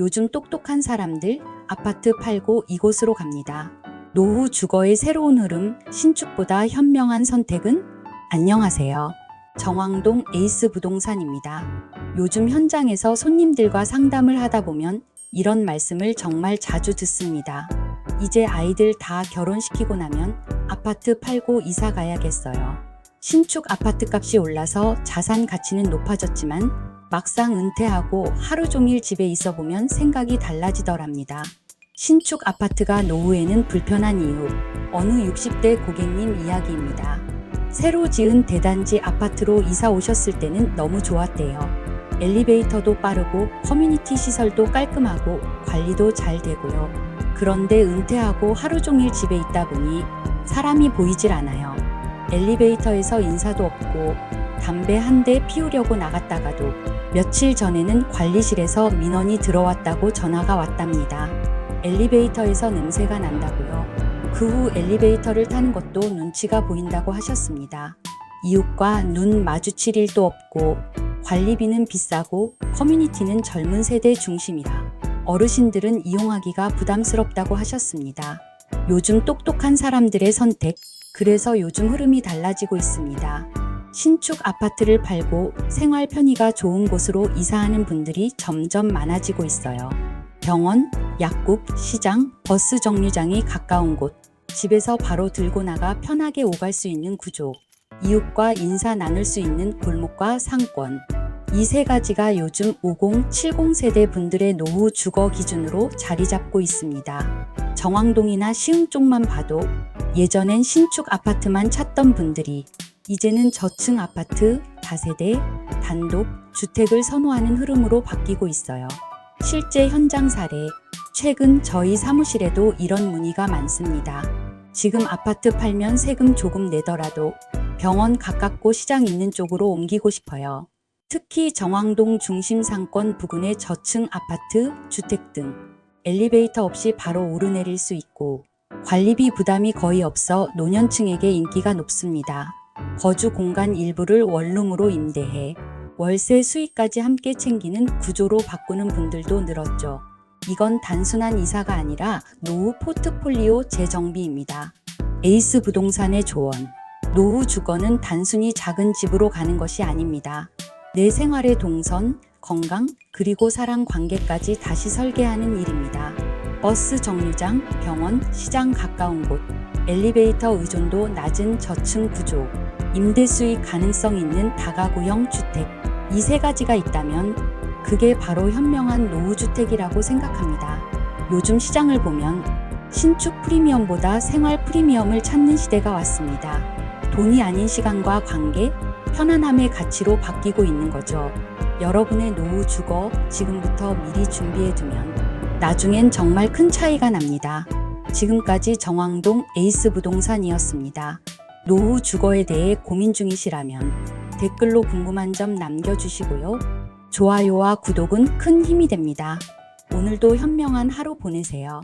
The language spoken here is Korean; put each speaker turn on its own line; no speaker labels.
요즘 똑똑한 사람들 아파트 팔고 이곳으로 갑니다. 노후 주거의 새로운 흐름, 신축보다 현명한 선택은? 안녕하세요. 정왕동 에이스 부동산입니다. 요즘 현장에서 손님들과 상담을 하다 보면 이런 말씀을 정말 자주 듣습니다. 이제 아이들 다 결혼시키고 나면 아파트 팔고 이사 가야겠어요. 신축 아파트 값이 올라서 자산 가치는 높아졌지만 막상 은퇴하고 하루 종일 집에 있어 보면 생각이 달라지더랍니다. 신축 아파트가 노후에는 불편한 이유, 어느 60대 고객님 이야기입니다. 새로 지은 대단지 아파트로 이사 오셨을 때는 너무 좋았대요. 엘리베이터도 빠르고 커뮤니티 시설도 깔끔하고 관리도 잘 되고요. 그런데 은퇴하고 하루 종일 집에 있다 보니 사람이 보이질 않아요. 엘리베이터에서 인사도 없고 담배 한 대 피우려고 나갔다가도 며칠 전에는 관리실에서 민원이 들어왔다고 전화가 왔답니다. 엘리베이터에서 냄새가 난다고요. 그 후 엘리베이터를 타는 것도 눈치가 보인다고 하셨습니다. 이웃과 눈 마주칠 일도 없고 관리비는 비싸고 커뮤니티는 젊은 세대 중심이라 어르신들은 이용하기가 부담스럽다고 하셨습니다. 요즘 똑똑한 사람들의 선택, 그래서 요즘 흐름이 달라지고 있습니다. 신축 아파트를 팔고 생활 편의가 좋은 곳으로 이사하는 분들이 점점 많아지고 있어요. 병원, 약국, 시장, 버스 정류장이 가까운 곳, 집에서 바로 들고 나가 편하게 오갈 수 있는 구조, 이웃과 인사 나눌 수 있는 골목과 상권. 이 세 가지가 요즘 50, 70 세대 분들의 노후 주거 기준으로 자리 잡고 있습니다. 정왕동이나 시흥 쪽만 봐도 예전엔 신축 아파트만 찾던 분들이 이제는 저층 아파트, 다세대, 단독, 주택을 선호하는 흐름으로 바뀌고 있어요. 실제 현장 사례, 최근 저희 사무실에도 이런 문의가 많습니다. 지금 아파트 팔면 세금 조금 내더라도 병원 가깝고 시장 있는 쪽으로 옮기고 싶어요. 특히 정왕동 중심 상권 부근의 저층 아파트, 주택 등 엘리베이터 없이 바로 오르내릴 수 있고 관리비 부담이 거의 없어 노년층에게 인기가 높습니다. 거주 공간 일부를 원룸으로 임대해 월세 수익까지 함께 챙기는 구조로 바꾸는 분들도 늘었죠. 이건 단순한 이사가 아니라 노후 포트폴리오 재정비입니다. 에이스 부동산의 조언. 노후 주거는 단순히 작은 집으로 가는 것이 아닙니다. 내 생활의 동선, 건강, 그리고 사랑 관계까지 다시 설계하는 일입니다. 버스 정류장, 병원, 시장 가까운 곳, 엘리베이터 의존도 낮은 저층 구조, 임대 수익 가능성 있는 다가구형 주택. 이 세 가지가 있다면 그게 바로 현명한 노후주택이라고 생각합니다. 요즘 시장을 보면 신축 프리미엄보다 생활 프리미엄을 찾는 시대가 왔습니다. 돈이 아닌 시간과 관계, 편안함의 가치로 바뀌고 있는 거죠. 여러분의 노후 주거 지금부터 미리 준비해 두면 나중엔 정말 큰 차이가 납니다. 지금까지 정왕동 에이스 부동산이었습니다. 노후 주거에 대해 고민 중이시라면 댓글로 궁금한 점 남겨주시고요. 좋아요와 구독은 큰 힘이 됩니다. 오늘도 현명한 하루 보내세요.